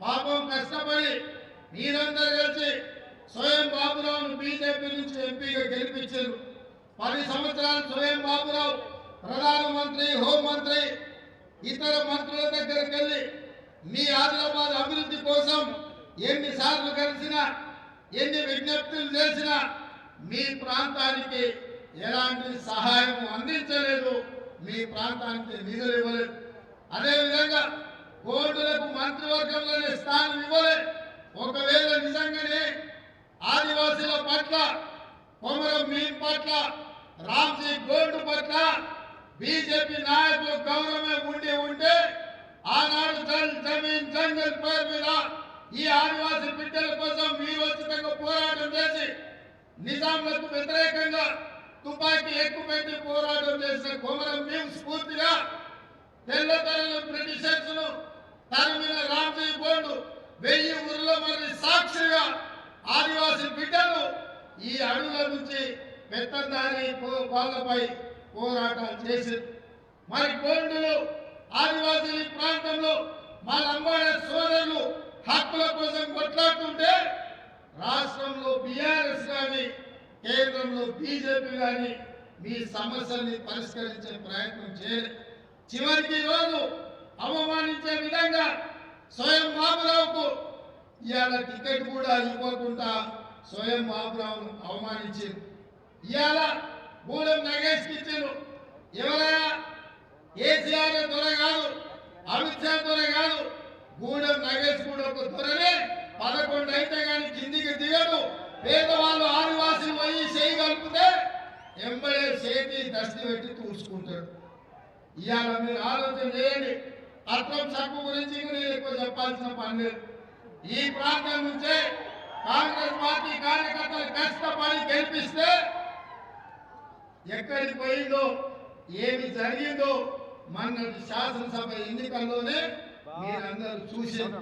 పాపం కష్టపడి మీరందరూ కలిసి స్వయం బాబురావును బీజేపీ నుంచి ఎంపీగా గెలిపించారు. పది సంవత్సరాలు స్వయం బాబురావు ప్రధానమంత్రి హోంమంత్రి ఇతర మంత్రుల దగ్గరికి వెళ్ళి మీ ఆదిలాబాద్ అభివృద్ధి కోసం ఎన్నిసార్లు కలిసినా ఎన్ని విజ్ఞప్తులు చేసినా మీ ప్రాంతానికి ఎలాంటి సహాయం అందించలేదు మీ ప్రాంతానికి నిధులు ఇవ్వలేదు. అదేవిధంగా కోర్టులకు మంత్రివర్గంలోనే స్థానం ఇవ్వలే. ఒకవేళ నిజంగానే ఆదివాసుల పట్ల కొమరం భీం పట్ల రామ్జీ గోల్డ్ పట్ల బీజేపీ నాయకులు గౌరవమే ఉండి ఉంటే ఆనాడు జల్ జమీన్ జంగల్ పేరు మీద ఈ ఆదివాసీ బిడ్డల కోసం మీరు వీరోచితంగా పోరాటం చేసి నిజాంలకు వ్యతిరేకంగా తుపాకీ ఎక్కుపెట్టి పోరాటం చేసిన కొమరం మేము స్ఫూర్తిగా తెల్లతెరలు బ్రిటిషర్స్ను తరిమిన వెయ్యి ఊర్లో మరి సాక్షిగా ఆదివాసి బిడ్డలు ఈ అడుగుల నుంచి పెత్తందారి పో- వాళ్ళపై చేసి మరి గోండులు ఆదివాసీ ప్రాంతంలో మా లంబాడ సోదరులు హక్కుల కోసం కొట్లాడుతుంటే రాష్ట్రంలో బీఆర్ఎస్ కానీ కేంద్రంలో బీజేపీ కానీ మీ సమస్యల్ని పరిష్కరించే ప్రయత్నం చేయలేదు చివరికి ఈరోజు అవమానించే విధంగా స్వయం బాబురావుకు ఇవాళ టికెట్ కూడా ఇవ్వకుండా స్వయం బాబురావును అవమానించారు. ఇవాళ గూడెం నగేష్కి ఇచ్చారు. ఎవరైనా కేసీఆర్ దొర కాదు అమిత్ షా దొర కాదు. గూడెం నగేష్ కూడా ఒక దొరనే పదకొండు అయితే కానీ కిందికి దిగడు. పేదవాళ్ళు ఆదివాసులు పోయి చేయి కలిపితే ఎంబడే చేతి దస్తి పెట్టి తూర్చుకుంటాడు. ఇవాళ మీరు ఆలోచన చేయండి. అర్థం సక్కు గురించి నేను ఎక్కువ చెప్పాల్సిన పని లేదు. ఈ ప్రాంతం నుంచే కాంగ్రెస్ పార్టీ కార్యకర్తలు కష్టపడి గెలిపిస్తే ఎక్కడికి పోయిందో ఏమి జరిగిందో మన శాసనసభ ఎన్నికల్లోనే మీరందరూ చూసారు